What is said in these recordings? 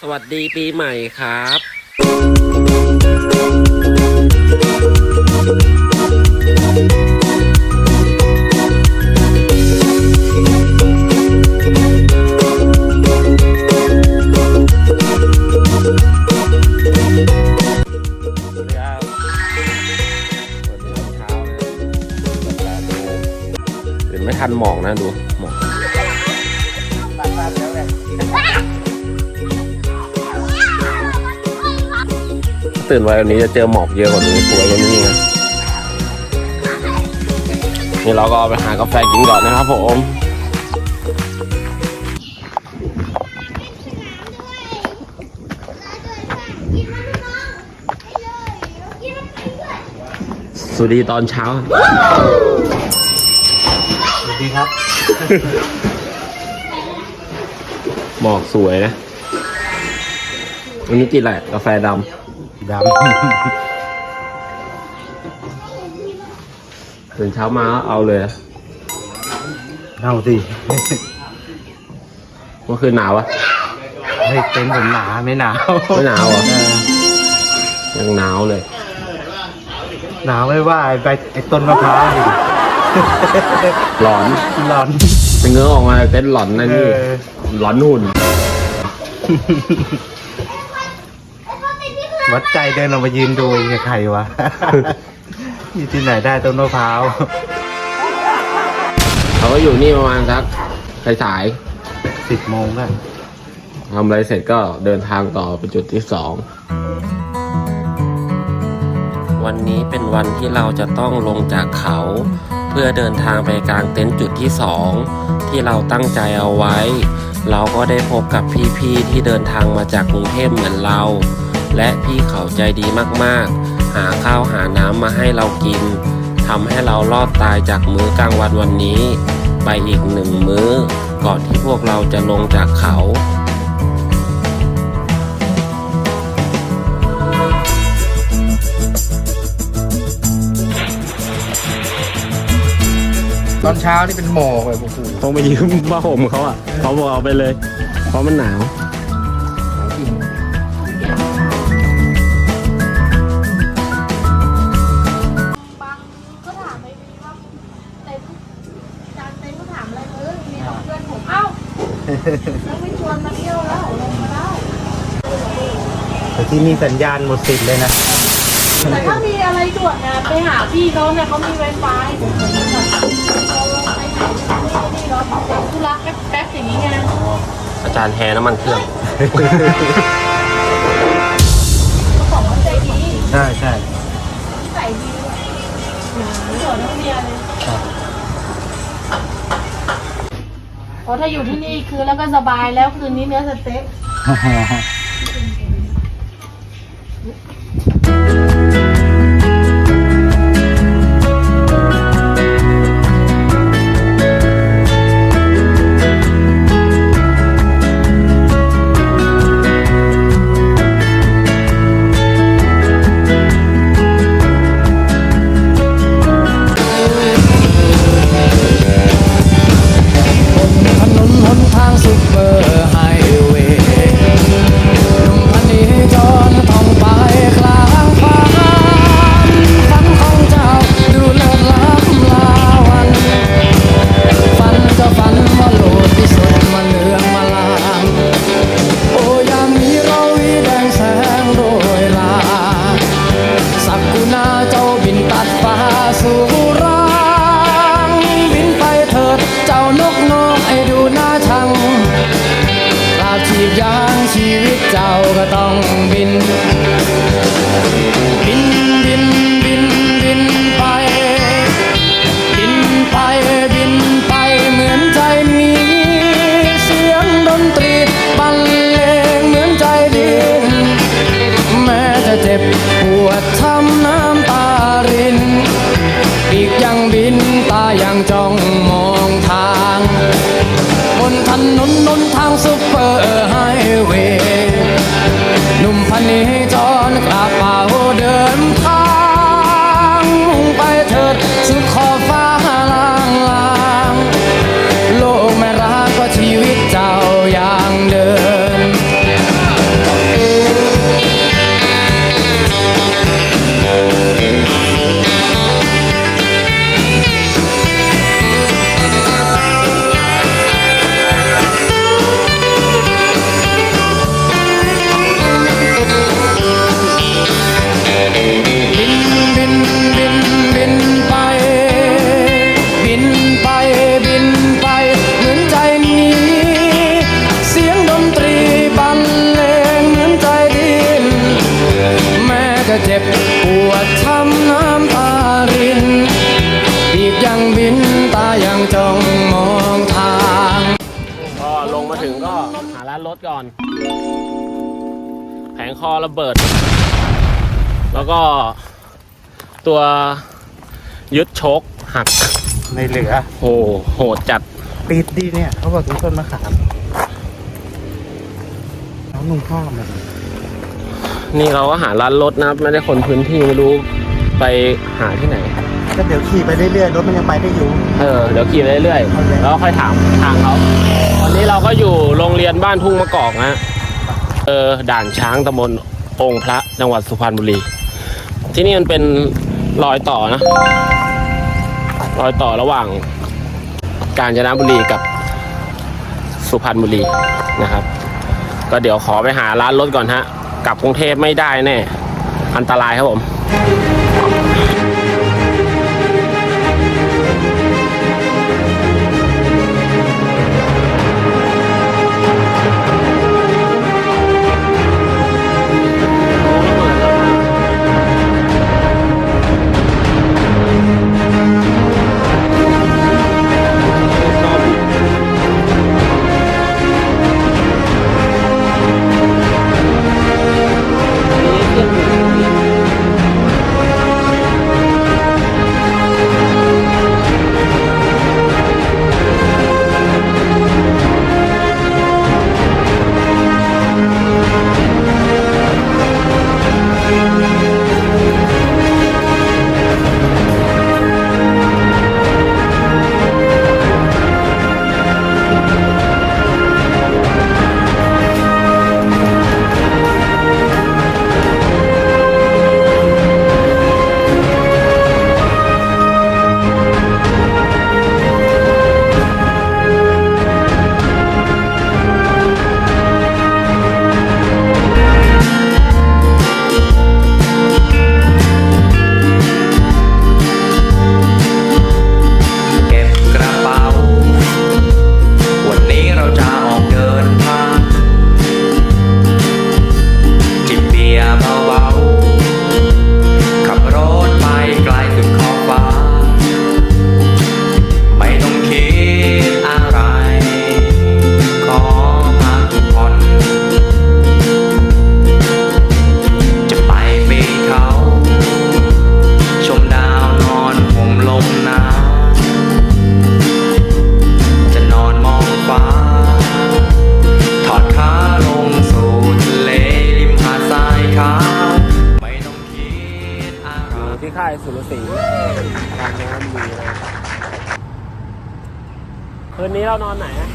สวัสดีปีใหม่ครับสวัสดีครับสวัสดีตอนเช้านะแปดโมงตื่นไม่ทันหมอกนะดู ตื่นไว้วันนี้จะเจอหมอกเยอะกว่านี้สวยกว่านี้นะนี่เราก็ไปหากาแฟกินก่อนนะครับผมสวัสดีตอนเช้า สวัสดีครับ หมอกสวยนะวันนี้กินอะไรกาแฟด ดำตื่นเช้ามาก็เอาเลยนะำเอาสิเมื่อคืนหนาวอะเฮ้ยเต็นท์ผมหนาไม่หนาวไม่หนาวเหรอเออยังหนาวเลย หนาวไม่ว่าไอ้ใบไอ้ต้นมะพร้าวดิหลอนร้อนไปเงื้อออกมาเต้นหลอนนะนี่เออหลอนหุ่น วัดใจเดินออกมายืนดูกับใครวะ อยู่ที่ไหนได้ต้นมะพร้าวเขาก็อยู่นี่ประมาณสักสายสิบโมงกันๆทำอะไรเสร็จก็เดินทางต่อไปจุดที่สอง วันนี้เป็นวันที่เราจะต้องลงจากเขา เพื่อเดินทางไปกลางเต็นท์จุดที่สองที่เราตั้งใจเอาไว้ เราก็ได้พบกับพี่ๆที่เดินทางมาจากกรุงเทพเหมือนเรา และพี่เขาใจดีมากๆ หาข้าวหาน้ำมาให้เรากินทำให้เรารอดตายจากมื้อกลางวันวันนี้ ไปอีกหนึ่งมื้อ ก่อนที่พวกเราจะลงจากเขาตอนเช้านี่เป็นหมอกเลยโอ้โหต้องไปยืมผ้าห่มเขาอะเขาบอกเอาไปเลย เพราะมันหนาว ไม่ชวนมาเที่ยวแล้วลงมาแล้วแต่ที่นี่สัญญาณหมดสิทธิ์เลยนะ แต่ถ้ามีอะไรด่วนนะไปหาพี่เขาเนี่ยเขามีไวไฟเราลงไปไหนนี่นี่เราเด็กธุระแป๊บๆอย่างนี้ไงอาจารย์แฮน้ำมันเครื่องกระป๋องมันใจดี ใช่ใช่ เพราะถ้าอยู่ที่นี่คือแล้วก็สบายแล้วคืนนี้เนื้อสเต็ก เจ็บปวดช้ำน้ำตาริน อีกยังบินตายังจ้องมองทาง ก็ลงมาถึงก็หาร้านรถก่อน แผงคอระเบิด แล้วก็ตัวยึดโชคหักในเหลือ โหโหดจัดปิดดีเนี่ย เขาบอกทุกต้นมะขามน้องนุ่งผ้ามัน นี่เราก็หาร้านรถนะไม่ได้คนพื้นที่ไม่รู้ไปหาที่ไหน ก็เดี๋ยวขี่ไปเรื่อยๆรถมันยังไปได้อยู่ เออเดี๋ยวขี่ไปเรื่อยๆแล้วค่อยถามทางเขาวันนี้เราก็อยู่โรงเรียนบ้านทุ่งมะกอกนะเออด่านช้างตำบลองค์พระจังหวัดสุพรรณบุรี ที่นี่มันเป็นรอยต่อนะ รอยต่อระหว่างกาญจนบุรีกับสุพรรณบุรีนะครับ ก็เดี๋ยวขอไปหาร้านรถก่อนฮะ กลับกรุงเทพไม่ได้แน่ อันตรายครับผม นนี้เรานอนไหนอะ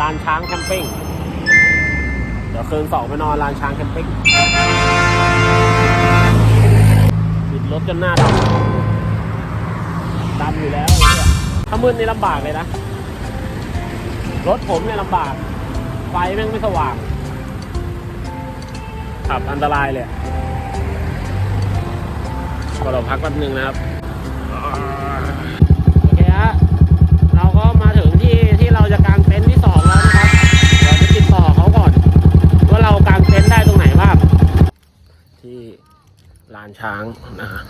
ลานช้างแคมปิ้ง เดี๋ยวคืนสองไปนอนลานช้างแคมปิ้งบิดรถจนหน้าดำดำอยู่แล้วไอ้เนี่ยถ้ามืดนี่ลำบากเลยนะ รถผมเนี่ยลำบาก ไฟแม่งไม่สว่าง ขับอันตรายเลยอะก็เราพักแป๊บนึงนะครับานช้างนะฮะ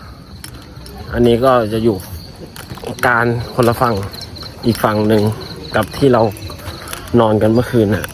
อันนี้ก็จะอยู่การคนละฝั่งอีกฝั่งหนึ่งกับที่เรานอนกันเมื่อคืนน่ะ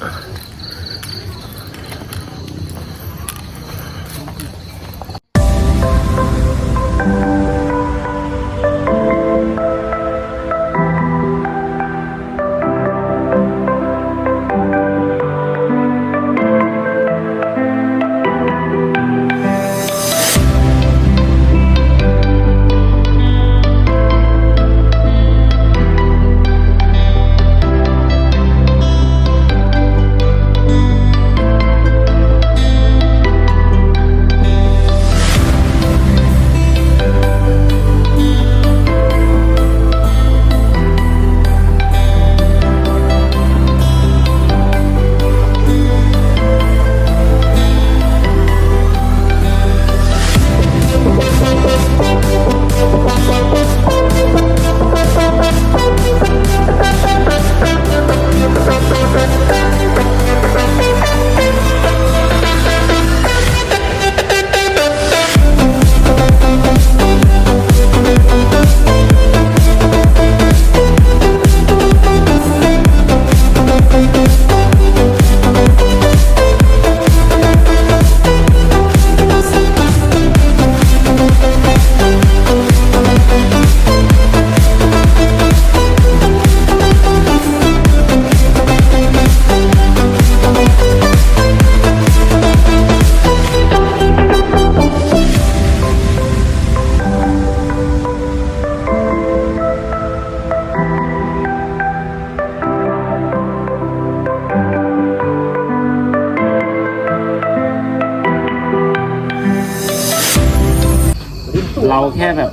ค่แบบ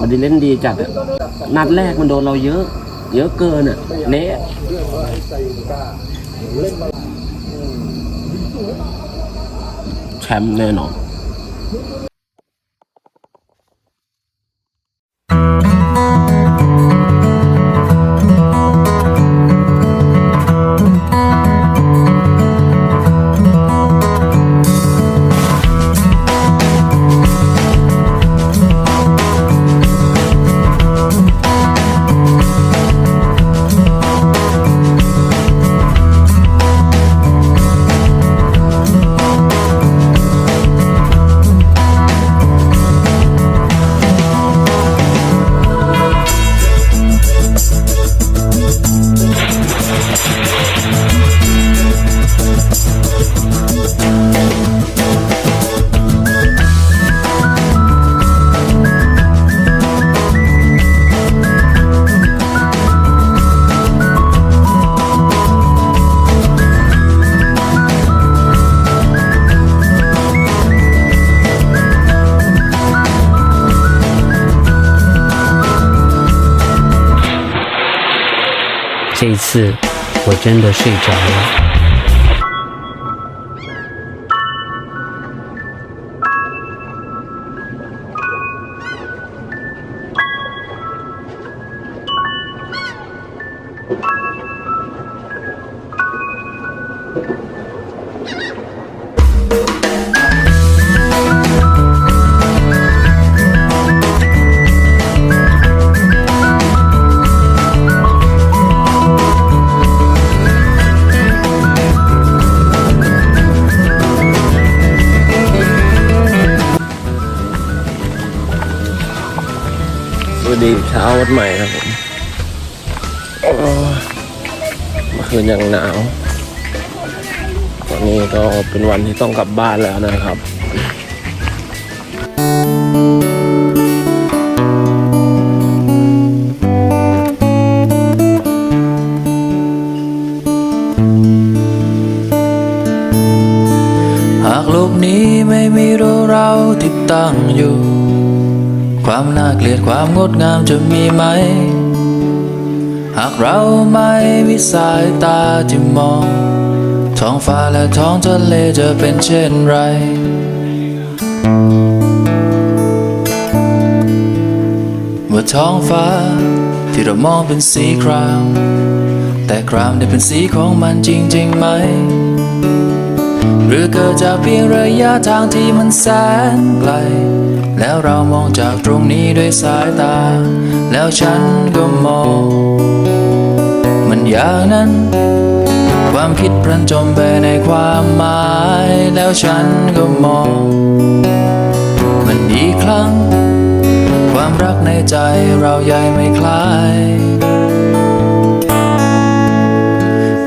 มันดีเล่นดีจัดอะนัดแรกมันโดนเราเยอะ เยอะเกินอะเละแชมป์แน่นอน 这一次我真的睡着了。 วัสดีเช้าวันใหม่ครับผมเมื่อคืนยังหนาววันนี้ก็เป็นวันที่ต้องกลับบ้านแล้วนะครับหากโลกนี้ไม่มีเราเราที่ตั้งอยู่ ความน่าเกลียดความงดงามจะมีไหม หากเราไม่มีสายตาที่มอง ท้องฟ้าและท้องทะเลจะเป็นเช่นไรเมื่อท้องฟ้าที่เรามองเป็นสีคราม แต่ครามได้เป็นสีของมันจริงๆไหม หรือเกิดจากเพียงระยะทางที่มันแสนไกล แล้วเรามองจากตรงนี้ด้วยสายตา แล้วฉันก็มอง มันอย่างนั้น ความคิดพลันจมไปในความหมาย แล้วฉันก็มอง มันอีกครั้ง ความรักในใจเราใหญ่ไม่คล้าย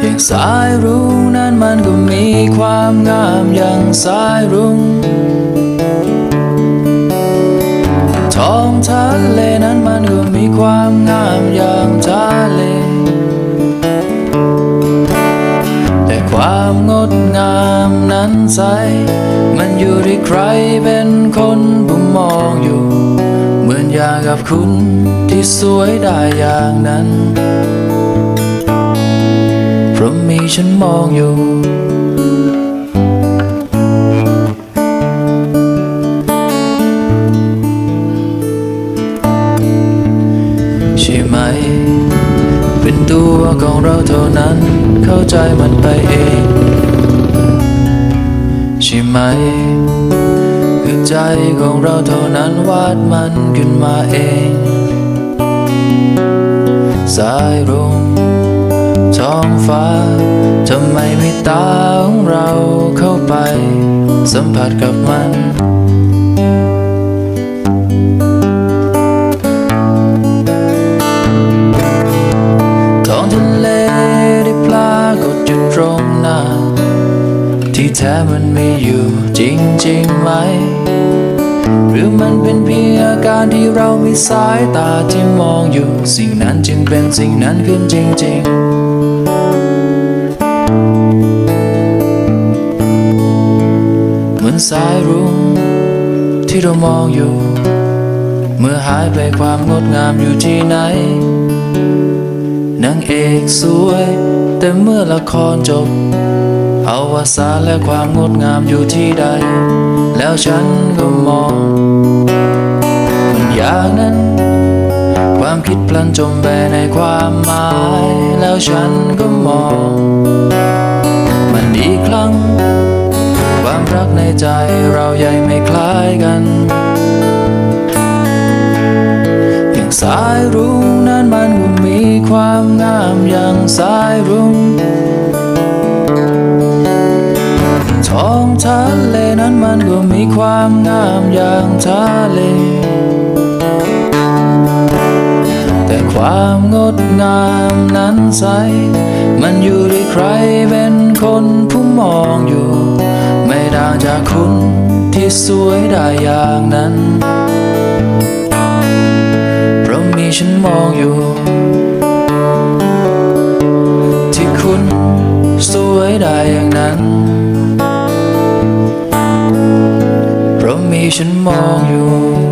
อย่างสายรุ้งนั้นมันก็มีความงามอย่างสายรุ้ง ท้องทะเลนั้นมันก็มีความงามอย่างทะเล แต่ความงดงามนั้นใส มันอยู่ที่ใครเป็นคนผู้มองอยู่ เหมือนอย่างกับคุณที่สวยได้อย่างนั้น เพราะมีฉันมองอยู่ ตัวของเราเท่านั้น เข้าใจมันไปเองใช่ไหมคือใจของเราเท่านั้นวาดมันขึ้นมาเอง สายรุ้งท้องฟ้าทำไมไม่ตาของเราเข้าไป สัมผัสกับมัน ที่แท้มันไมีอยู่จริงๆไหม หรือมันเป็นเพียงอาการที่เรามีสายตาที่มองอยู่ สิ่งนั้นจึงเป็นสิ่งนั้นขึ้นจริงๆเหมือนสายรุ้งที่เรามองอยู่ เมื่อหายไปความงดงามอยู่ที่ไหนนางเอกสวย แต่เมื่อละครจบ อวสานและความงดงามอยู่ที่ใด แล้วฉันก็มองมันอย่างนั้น ความคิดพลันจมไปในความหมาย แล้วฉันก็มอง มันอีกครั้ง ความรักในใจเราใหญ่ไม่คล้ายกันอย่างสายรุ้งนั้นมันก็มีความงามอย่างสายรุ้ง ท้องทะเลนั้นมันก็มีความงามอย่างทะเล แต่ความงดงามนั้นใส มันอยู่ที่ใครเป็นคนผู้มองอยู่ ไม่ต่างจากคุณที่สวยได้อย่างนั้น เพราะมีฉันมองอยู่ ที่คุณสวยได้อย่างนั้น ที่ฉันมองอยู่